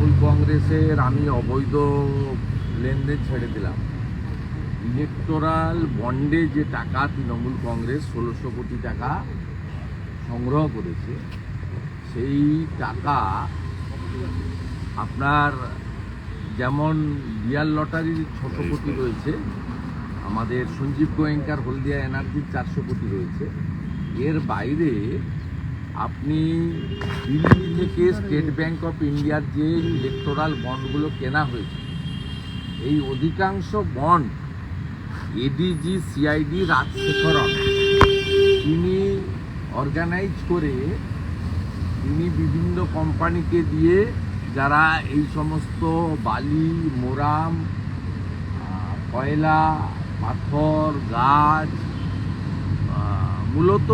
তৃণমূল কংগ্রেসের আমি অবৈধ লেনদেন ছেড়ে দিলাম। ইলেকটোরাল বন্ডে যে টাকা তৃণমূল কংগ্রেস ষোলোশো কোটি টাকা সংগ্রহ করেছে, সেই টাকা আপনার যেমন বিয়ার লটারির ছশো কোটি রয়েছে, আমাদের সঞ্জীব গোয়েঙ্কার হলদিয়া এনার্জির চারশো কোটি রয়েছে। এর বাইরে আপনি দিল্লি থেকে স্টেট ব্যাংক অফ ইন্ডিয়ার যে ইলেকটোরাল বন্ডগুলো কেনা হয়েছে, এই অধিকাংশ বন্ড এডিজি সিআইডি রাজশেখরন, তিনি অর্গানাইজ করে তিনি বিভিন্ন কোম্পানিকে দিয়ে যারা এই সমস্ত বালি, মোরাম কয়লা, পাথর, গাছ মূলত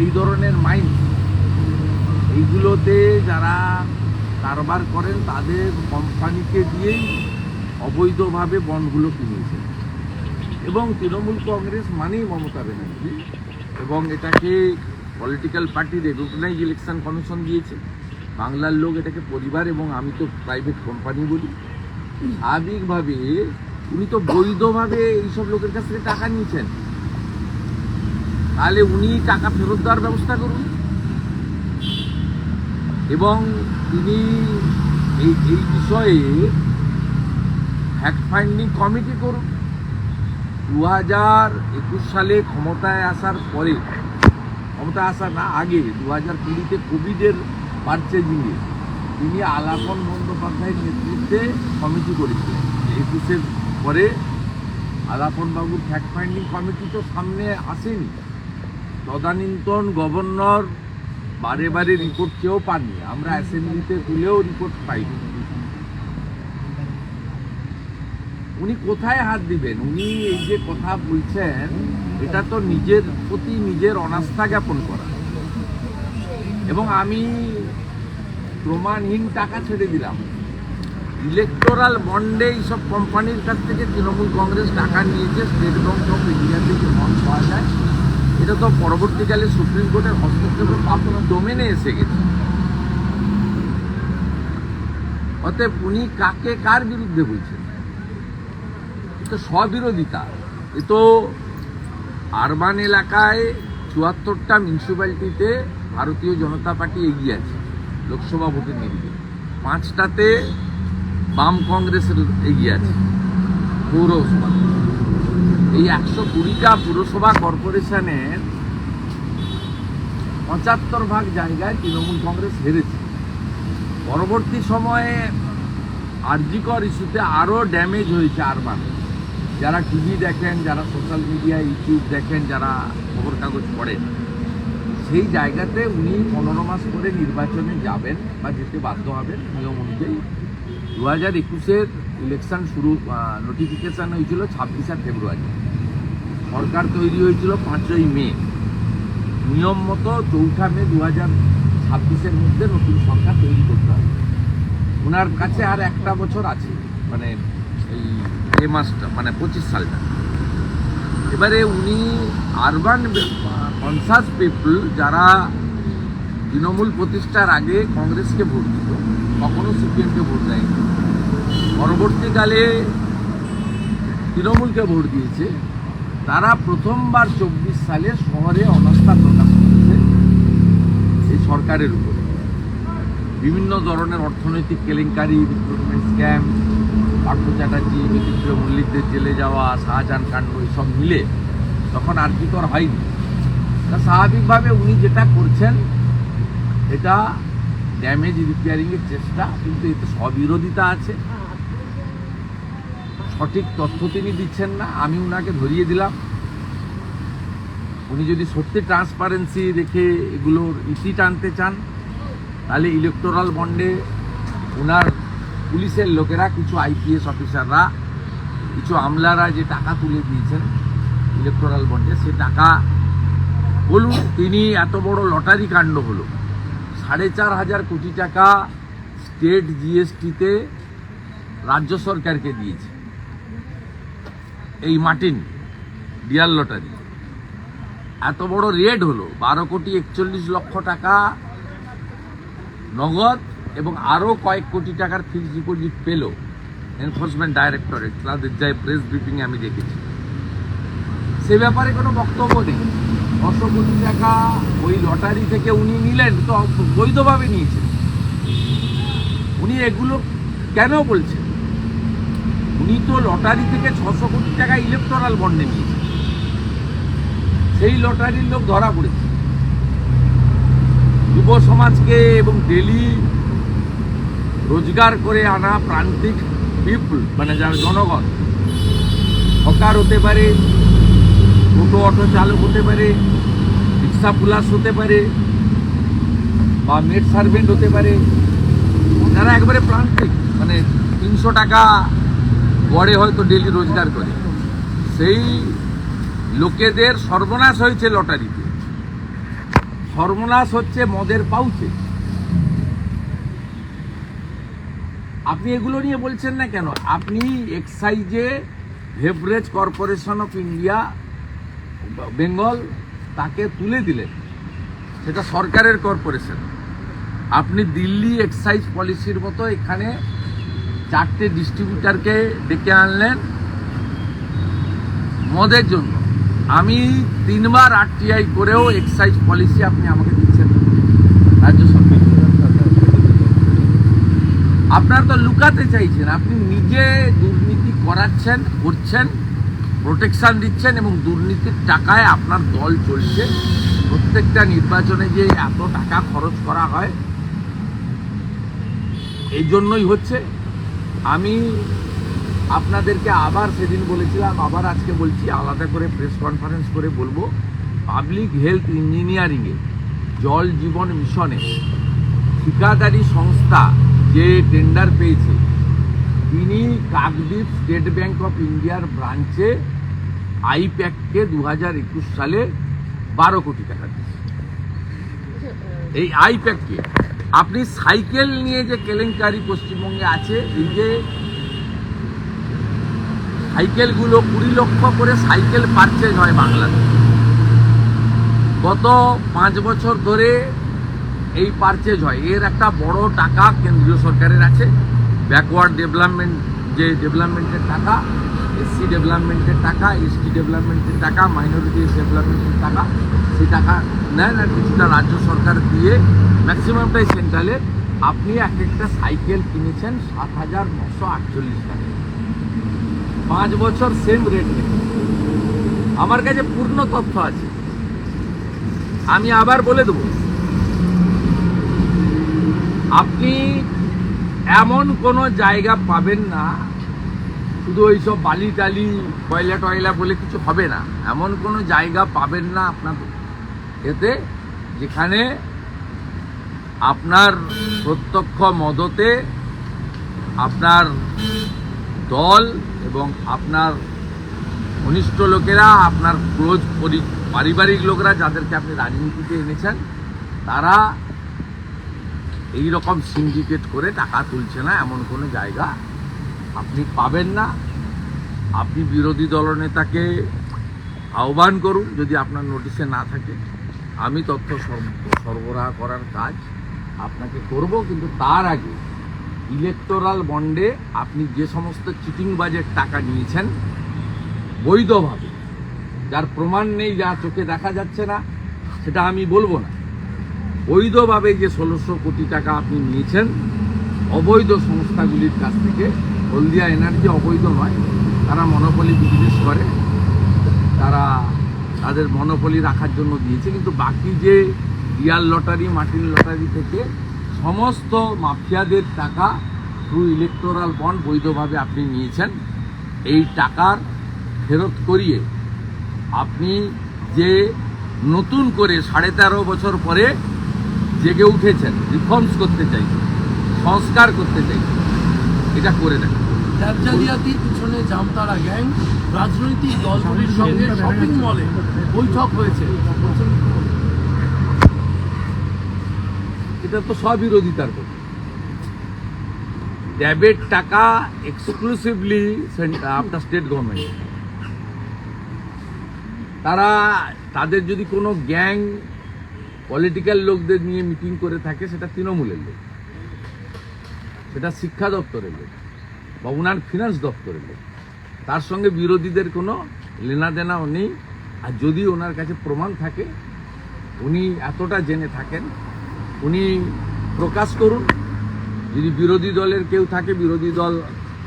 এই ধরনের মাইন। এইগুলোতে যারা কারবার করেন, তাদের কোম্পানিকে দিয়েই অবৈধভাবে বন্ডগুলো কিনেছে এবং তৃণমূল কংগ্রেস মানেই মমতা ব্যানার্জি এবং এটাকে political party recognise Election Commission দিয়েছে। বাংলার লোক এটাকে পরিবার এবং আমি তো প্রাইভেট কোম্পানি বলি। স্বাভাবিকভাবে উনি তো বৈধভাবে এইসব লোকের কাছ থেকে টাকা নিয়েছেন। তাহলে উনি টাকা ফেরত দেওয়ার ব্যবস্থা করুন। এবং তিনি এই এই বিষয়ে ফ্যাক্ট ফাইন্ডিং কমিটি করুন। দু হাজার একুশ সালে ক্ষমতায় আসার পরে, ক্ষমতায় আসা না, আগে দু হাজার কুড়িতে কোভিডের পারচেজিংয়ে তিনি আলাপন বন্দ্যোপাধ্যায়ের নেতৃত্বে কমিটি করেছিলেন। একুশের পরে আলাপনবাবুর ফ্যাক্ট ফাইন্ডিং কমিটি তো সামনে আসেনি। তদানীন্তন গভর্নর বারে বারে রিপোর্ট চেয়েও পাননি। আমরা অ্যাসেম্বলিতে তুলেও রিপোর্ট পাইনি। উনি কোথায় হাত দিবেন? উনি এই যে কথা বলছেন, এটা তো নিজের প্রতি নিজের অনাস্থা জ্ঞাপন করা। এবং আমি প্রমাণহীন টাকা ছেড়ে দিলাম। ইলেকটোরাল বন্ডে এইসব কোম্পানির কাছ থেকে তৃণমূল কংগ্রেস টাকা নিয়েছে স্টেট ব্যাংক অফ ইন্ডিয়া থেকে বন্ড পাওয়া যায়। এটা তো পরবর্তীকালে সুপ্রিম কোর্টের হস্তক্ষেপে পাপন ডোমেনে এসে গেছে। অতএব উনি কাকে কার বিরুদ্ধে বলছেন? তো স্ববিরোধিতা। এ তো আরবান এলাকায় চুয়াত্তরটা মিউনিসিপ্যালিটিতে ভারতীয় জনতা পার্টি এগিয়ে আছে, লোকসভা ভোটের নিরিখে পাঁচটাতে বাম কংগ্রেসের এগিয়ে আছে পৌরসভা এই একশো কুড়িটা পুরসভা কর্পোরেশনের পঁচাত্তর ভাগ জায়গায় তৃণমূল কংগ্রেস হেরেছে। পরবর্তী সময়ে আরজিকর ইস্যুতে আরও ড্যামেজ হয়েছে আর আরবান যারা টিভি দেখেন, যারা সোশ্যাল মিডিয়া, ইউটিউব দেখেন, যারা খবর কাগজ পড়েন, সেই জায়গাতে উনি পনেরো মাস করে নির্বাচনে যাবেন বা যেতে বাধ্য হবেন নিয়ম অনুযায়ী। দু হাজার একুশের ইলেকশন শুরু নোটিফিকেশান হয়েছিল ছাব্বিশে ফেব্রুয়ারি। সরকার তৈরি হয়েছিল পাঁচই মে। নিয়ম মতো চৌঠা মে দু হাজার ছাব্বিশের মধ্যে নতুন সরকার তৈরি করতে হবে। ওনার কাছে আর একটা বছর আছে মানে এই এ মাসটা মানে পঁচিশ সালটা। এবারে উনি আরবান কনসাস পিপল যারা তৃণমূল প্রতিষ্ঠার আগে কংগ্রেসকে ভোট দিত কখনো সিপিএমকে ভোট দেয়নি। পরবর্তীকালে তৃণমূলকে ভোট দিয়েছে। তারা প্রথমবার চব্বিশ সালে শহরে অনাস্থা প্রকাশ করেছে এই সরকারের উপরে। বিভিন্ন ধরনের অর্থনৈতিক কেলেঙ্কারি রিক্রুটমেন্ট স্ক্যাম পার্থ চ্যাটার্জি, বিচিত্র মল্লিকদের জেলে যাওয়া, শাহজাহান কাণ্ড, এসব মিলে তখন আর কি কর হয়নি। তা স্বাভাবিকভাবে উনি যেটা করছেন, এটা ড্যামেজ রিপেয়ারিংয়ের চেষ্টা, কিন্তু এতে স্ববিরোধিতা আছে। সঠিক তথ্য তিনি দিচ্ছেন না, আমি উনাকে ধরিয়ে দিলাম। উনি যদি সত্যি ট্রান্সপারেন্সি রেখে এগুলোর ইতি টানতে চান, তাহলে ইলেকটোরাল বন্ডে ওনার পুলিশের লোকেরা, কিছু আইপিএস অফিসাররা কিছু আমলারা যে টাকা তুলে দিয়েছেন ইলেকটোরাল বন্ডে সে টাকা বলুন, তিনি এত বড় লটারি কাণ্ড হলো। সাড়ে চার হাজার কোটি টাকা স্টেট জিএসটিতে রাজ্য সরকারকে দিয়েছে। এই মার্টিন ডিয়ার লটারি এত বড় রেড হলো, বারো কোটি একচল্লিশ লক্ষ টাকা নগদ এবং আরও কয়েক কোটি টাকার ফিক্সড ডিপোজিট পেল এনফোর্সমেন্ট ডাইরেক্টরেট তাদের যাই প্রেস ব্রিফিংয়ে আমি দেখেছি। সে ব্যাপারে কোনো বক্তব্য নেই। ছশো কোটি টাকা ওই লটারি থেকে উনি নিলেন, তো বৈধভাবে নিয়েছেন। উনি এগুলো কেন বলছেন? উনি তো লটারি থেকে ছশো কোটি টাকা ইলেকট্রাল বন্ডে নিয়েছে সেই লটারির লোক ধরা পড়েছে। যুব সমাজকে এবং ডেলি রোজগার করে আনা প্রান্তিক পিপল মানে যার জনগণ, হকার হতে পারে, টোটো অটো চালক হতে পারে, রিক্সা পুলাস হতে পারে, বা মেড সার্ভেন্ট হতে পারে, যারা একবারে প্রান্তিক মানে তিনশো টাকা গড়ে হয়তো ডেলি রোজগার করে। সেই লোকেদের সর্বনাশ হয়েছে লটারিতে। সর্বনাশ হচ্ছে মদের পাউচে। আপনি এগুলো নিয়ে বলছেন না কেন? আপনি এক্সাইজে Beverage Corporation of India, Bengal, তাকে তুলে দিলেন। সেটা সরকারের কর্পোরেশন। আপনি দিল্লি এক্সাইজ পলিসির মতো এখানে চারটে ডিস্ট্রিবিউটারকে ডেকে আনলেন মদের জন্য। আমি তিনবার আরটিআই করেও এক্সাইজ পলিসি আপনি আমাকে দিচ্ছেন রাজ্য সরকার। আপনার তো লুকাতে চাইছেন, আপনি নিজে দুর্নীতি করাচ্ছেন, করছেন প্রোটেকশান দিচ্ছেন এবং দুর্নীতির টাকায় আপনার দল চলছে। প্রত্যেকটা নির্বাচনে যে এত টাকা খরচ করা হয়, এই জন্যই হচ্ছে আমি আপনাদেরকে আবার সেদিন বলেছিলাম, আবার আজকে বলছি, আলাদা করে প্রেস কনফারেন্স করে বলব পাবলিক হেলথ ইঞ্জিনিয়ারিংয়ে জল জীবন মিশনে ঠিকাদারি সংস্থা যে টেন্ডার পেয়েছে, তিনি কাকদ্বীপ স্টেট ব্যাংক অফ ইন্ডিয়ার ব্রাঞ্চে আইপ্যাককে দু হাজার একুশ সালে বারো কোটি টাকা দিয়েছে। এই আইপ্যাককে আপনি সাইকেল নিয়ে যে কেলেঙ্কারি পশ্চিমবঙ্গে আছে, এই যে সাইকেলগুলো কুড়ি লক্ষ করে সাইকেল পারচেজ হয় বাংলাদেশে। গত পাঁচ বছর ধরে এই পারচেজ হয়। এর একটা বড় টাকা কেন্দ্রীয় সরকারের আছে। ব্যাকওয়ার্ড ডেভেলপমেন্ট যে ডেভেলপমেন্টের টাকা এসসি ডেভেলপমেন্টের টাকা এসটি ডেভেলপমেন্টের টাকা মাইনরিটি ডেভেলপমেন্টের টাকা, সেই টাকা নেন আর কিছুটা রাজ্য সরকার দিয়ে ম্যাক্সিমামটাই সেন্ট্রালে। আপনি এক একটা সাইকেল কিনেছেন সাত হাজার নশো আটচল্লিশ টাকা। পাঁচ বছর সেম রেট আমার কাছে পূর্ণ তথ্য আছে। আমি আবার বলে দেবো। আপনি এমন কোনো জায়গা পাবেন না, শুধু ওই সব বালি টালি, কয়লা টয়লা বলে কিছু হবে না। এমন কোনো জায়গা পাবেন না আপনার এতে যেখানে আপনার প্রত্যক্ষ মদতে আপনার দল এবং আপনার ঘনিষ্ঠ লোকেরা, আপনার ক্লোজ পারিবারিক লোকরা যাদেরকে আপনি রাজনীতিতে এনেছেন, তারা এই রকম সিন্ডিকেট করে টাকা তুলছে না, এমন কোনো জায়গা আপনি পাবেন না। আপনি বিরোধী দলনেতাকে আহ্বান করুন, যদি আপনার নোটিশে না থাকে। আমি তথ্য সর- সরবরাহ করার কাজ আপনাকে করব, কিন্তু তার আগে ইলেকটোরাল বন্ডে আপনি যে সমস্ত চিটিং বাজের টাকা নিয়েছেন, বৈধভাবে, যার প্রমাণ নেই, যা চোখে দেখা যাচ্ছে না, সেটা আমি বলব না। বৈধভাবে যে ষোলোশো কোটি টাকা আপনি নিয়েছেন, অবৈধ সংস্থাগুলির কাছ থেকে, হলদিয়া এনার্জি অবৈধ নয়, তারা মনোপলি বিজনেস করে, তারা তাদের মনোপলি রাখার জন্য দিয়েছে, কিন্তু বাকি যে রিয়াল লটারি মাটির লটারি থেকে সমস্ত মাফিয়াদের টাকা থ্রু ইলেকটোরাল বন্ড বৈধভাবে আপনি নিয়েছেন। এই টাকার ফেরত করিয়ে আপনি যে নতুন করে সাড়ে তেরো বছর পরে জেগে উঠেছেন রিফর্মস করতে চাইছেন, সংস্কার করতে চাইছেন, এটা করে দেন ট্যাব পিছনে জামতারা গ্যাং, রাজনৈতিক দলগুলির সঙ্গে শপিং মলে বৈঠক হয়েছে। এটা তো স্ববিরোধিতার কথা। ট্যাবের টাকা এক্সক্লুসিভলি আপনার স্টেট গভর্নমেন্ট তারা, তাদের যদি কোনো গ্যাং পলিটিক্যাল লোকদের নিয়ে মিটিং করে থাকে, সেটা তৃণমূলের লোক। সেটা শিক্ষা দপ্তরের লোক। বা উনার ফিনান্স দপ্তরের লোক। তার সঙ্গে বিরোধীদের কোনো লেনাদেনাও নেই। আর যদি ওনার কাছে প্রমাণ থাকে, উনি এতটা জেনে থাকেন, উনি প্রকাশ করুন। যদি বিরোধী দলের কেউ থাকে, বিরোধী দল,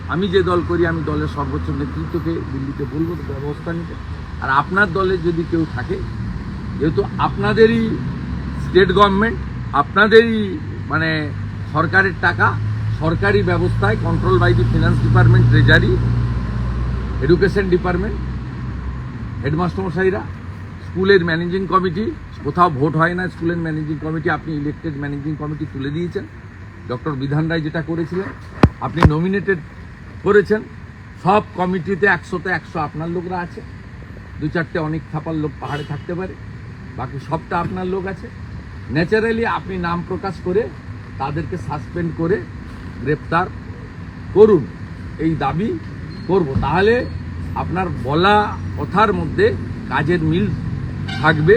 আমি যে দল করি, আমি দলের সর্বোচ্চ নেতৃত্বকে দিল্লিতে বলব, ব্যবস্থা নিতে। আর আপনার দলের যদি কেউ থাকে, যেহেতু আপনাদেরই স্টেট গভর্নমেন্ট আপনাদেরই মানে সরকারের টাকা সরকারি ব্যবস্থায় control by the finance department treasury education department headmaster মশাইরা স্কুলের ম্যানেজিং কমিটি কোথাও ভোট হয় না স্কুলের ম্যানেজিং কমিটি আপনি ইলেক্টেড ম্যানেজিং কমিটি তুলে দিয়েছেন। ডক্টর বিধান রায় যেটা করেছিলেন, আপনি নমিনেটেড করেছেন, সব কমিটিতে একশোতে একশো আপনার লোকরা আছে। দু চারটে অনেক থাপার লোক পাহাড়ে থাকতে পারে, বাকি সবটা আপনার লোক আছে। ন্যাচারালি আপনি নাম প্রকাশ করে তাদেরকে সাসপেন্ড করে গ্রেপ্তার করুন, এই দাবি করব। তাহলে আপনার বলা কথার মধ্যে কাজের মিল থাকবে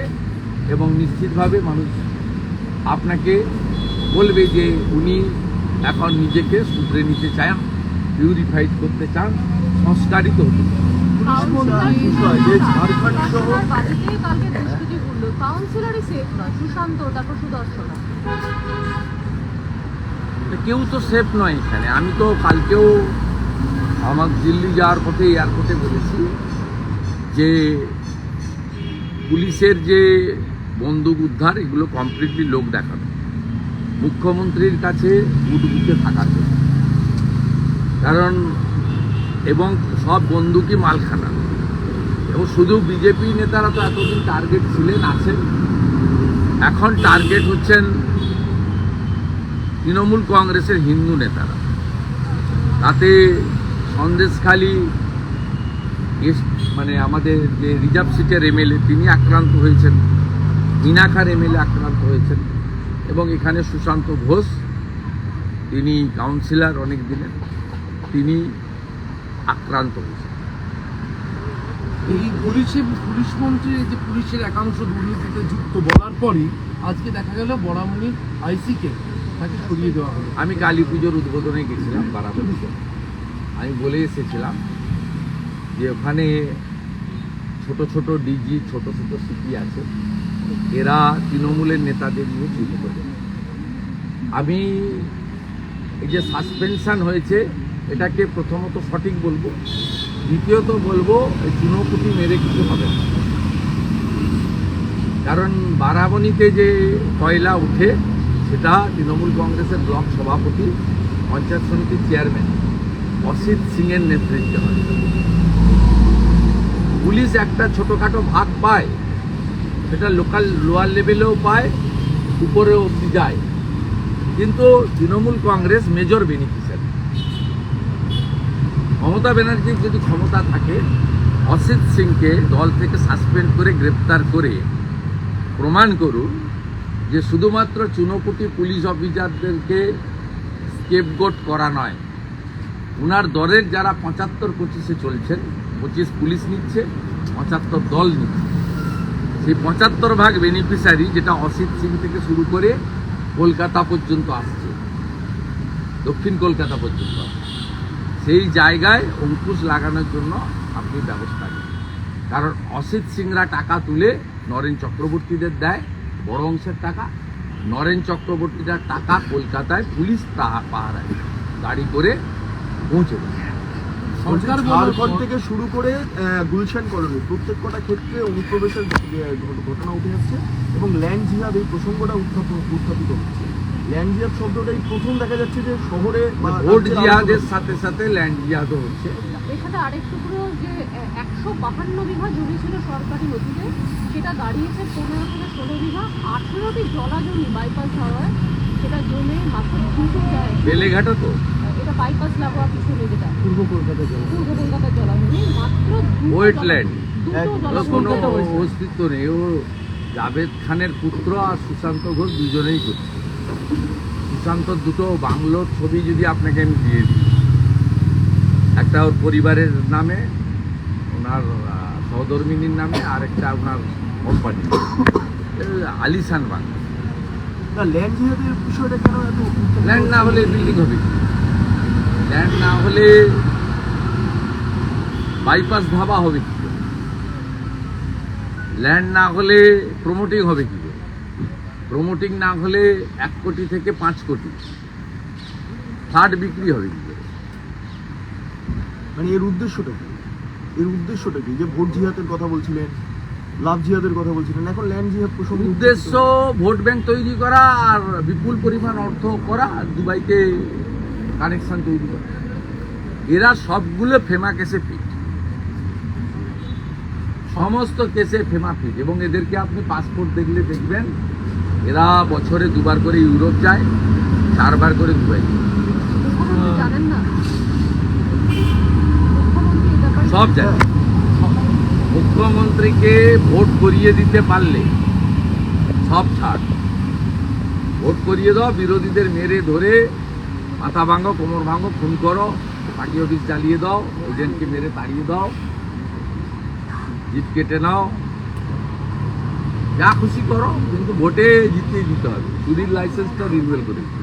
এবং নিশ্চিতভাবে মানুষ আপনাকে বলবে যে উনি এখন নিজেকে শুধরে নিতে চান পিউরিফাইড করতে চান, সংস্কারিত হতে চান। সুশান্ত তারপর কেউ তো সেফ নয় এখানে। আমি তো কালকেও আমার দিল্লি যাওয়ার পথে এয়ারপোর্টে বলেছি যে পুলিশের যে বন্দুক উদ্ধার, এগুলো কমপ্লিটলি লোক দেখাবে। মুখ্যমন্ত্রীর কাছে বুটবুকে থাকার জন্য কারণ এবং সব বন্দুকই মালখানা। এবং শুধু বিজেপি নেতারা তো এতদিন টার্গেট ছিলেন, আছেন। এখন টার্গেট হচ্ছেন তৃণমূল কংগ্রেসের হিন্দু নেতারা। তাতে সন্দেশখালী মানে আমাদের যে রিজার্ভ সিটের এমএলএ, তিনি আক্রান্ত হয়েছেন। মিনাখার এমএলএ আক্রান্ত হয়েছেন। এবং এখানে সুশান্ত ঘোষ, তিনি কাউন্সিলর অনেক দিনের, তিনি আক্রান্ত হয়েছেন। এই পুলিশে পুলিশ মন্ত্রীর যে পুলিশের একাংশ দুর্নীতিতে যুক্ত বলার পরই আজকে দেখা গেল বড়ামণির আইসিকে। আমি কালী পুজোর উদ্বোধনে গেছিলাম বারাবতীতে আমি বলে এসেছিলাম যে ওখানে ছোট ছোট ডিজি, ছোট ছোট সিপি আছে। এরা তৃণমূলের নেতাদের নিয়ে চুরি করে আমি এই যে সাসপেনশন হয়েছে, এটাকে প্রথমত সঠিক বলব। দ্বিতীয়ত বলব, এই চুনোপুটি মেরে কিছু হবে না। কারণ বারাবণীতে যে কয়লা উঠে সেটা তৃণমূল কংগ্রেসের ব্লক সভাপতি, পঞ্চায়েত সমিতির চেয়ারম্যান অসিত সিংয়ের নেতৃত্বে হয়। পুলিশ একটা ছোটোখাটো ভাগ পায়, সেটা লোকাল লোয়ার লেভেলেও পায় উপরে অব্দি যায়। কিন্তু তৃণমূল কংগ্রেস মেজর বেনিফিশিয়ারি মমতা ব্যানার্জির যদি ক্ষমতা থাকে, অসিত সিংকে দল থেকে সাসপেন্ড করে, গ্রেপ্তার করে প্রমাণ করুন যে শুধুমাত্র চুনোপুটি পুলিশ অফিসারদেরকে স্কেপগোট করা নয়, উনার দলের যারা পঁচাত্তর পঁচিশে চলছেন, পঁচিশ পুলিশ নিচ্ছে, পঁচাত্তর দল নিচ্ছে। সেই পঁচাত্তর ভাগ বেনিফিশিয়ারি যেটা অসিত সিং থেকে শুরু করে কলকাতা পর্যন্ত আসছে, দক্ষিণ কলকাতা পর্যন্ত সেই জায়গায় অঙ্কুশ লাগানোর জন্য আপনি ব্যবস্থা নিন। কারণ অসিত সিংরা টাকা তুলে নরেন চক্রবর্তীদের দেয় বড় অংশের টাকা নরেন চক্রবর্তীরা টাকা কলকাতায় পুলিশ পাহা- পাহারায় গাড়ি করে পৌঁছে দেয় সরকার ঝাড়খণ্ড থেকে শুরু করে গুলশান কলোনি। প্রত্যেক কটা ক্ষেত্রে অনুপ্রবেশের ঘটনা উঠে আসছে এবং ল্যান্ড জিহাদ এই প্রসঙ্গটা উত্থাপন উত্থাপিত হচ্ছে। ল্যান্ড জিহাদ শব্দটাই প্রথম দেখা যাচ্ছে যে শহরে ভোট জিহাদের সাথে সাথে ল্যান্ড জিহাদও হচ্ছে। এখানে আরেক টুকরো যে একশো বাহান্ন বিঘা জমি ছিল সরকারি নথিতে সেটা দাঁড়িয়েছে পনেরো থেকে ষোলো বিঘা। আঠেরোটি জলা জমি বাইপাস হওয়ায় সেটা জমে মাত্র দুটো বেলেঘাটা তো? এটা বাইপাস লাগোয়া পিছনে যেটা। পূর্ব কলকাতা জেলা পূর্ব কলকাতার জলাভূমি মাত্র জলাভূমি কোনো অস্তিত্ব নেই। ও জাভেদ খানের পুত্র আর সুশান্ত ঘোষ দুজনেই করছে। সুশান্তর দুটো বাংলোর ছবি যদি আপনাকে আমি দিয়ে দিই। একটা ওর পরিবারের নামে ওনার সহধর্মিনীর নামে আর একটা ওনার কোম্পানি না আলিশান বাংলা ল্যান্ড না হলে বিল্ডিং হবে? ল্যান্ড না হলে বাইপাস ধাবা হবে কি ল্যান্ড না হলে প্রমোটিং হবে কি প্রমোটিং না হলে এক কোটি থেকে পাঁচ কোটি। ফ্ল্যাট বিক্রি হবে কি মানে এর উদ্দেশ্যটা কি? এর উদ্দেশ্যটা কি? যে ভোট জিহাদের কথা বলছিলেন লাভ জিহাদের কথা বলছিলেন এখন ল্যান্ড জিহাদ প্রসঙ্গ উদ্দেশ্য ভোট ব্যাংক তৈরি করা আর বিপুল পরিমাণ অর্থ করা আর দুবাইতে কানেকশন তৈরি করা। এরা সবগুলো ফেমা কেসে ফিট সমস্ত কেসে ফেমা ফিট এবং এদেরকে আপনি পাসপোর্ট দেখলে দেখবেন এরা বছরে দুবার করে ইউরোপ যায় চারবার করে দুবাই যায়। মুখ্যমন্ত্রী জানেন না মুখ্যমন্ত্রী এই ব্যাপারে সব জায়গায় মুখ্যমন্ত্রীকে ভোট করিয়ে দিতে পারলে সব ছাড়। ভোট করিয়ে দাও, বিরোধীদের মেরে ধরে, মাথা ভাঙো, কোমর ভাঙো, খুন করো, পার্টি অফিস জ্বালিয়ে দাও, এজেন্টকে মেরে তাড়িয়ে দাও জিপ কেটে নাও। যা খুশি করো, কিন্তু ভোটে জিততে দিতে হবে। চুরির লাইসেন্সটা রিনুয়েল করে দিতে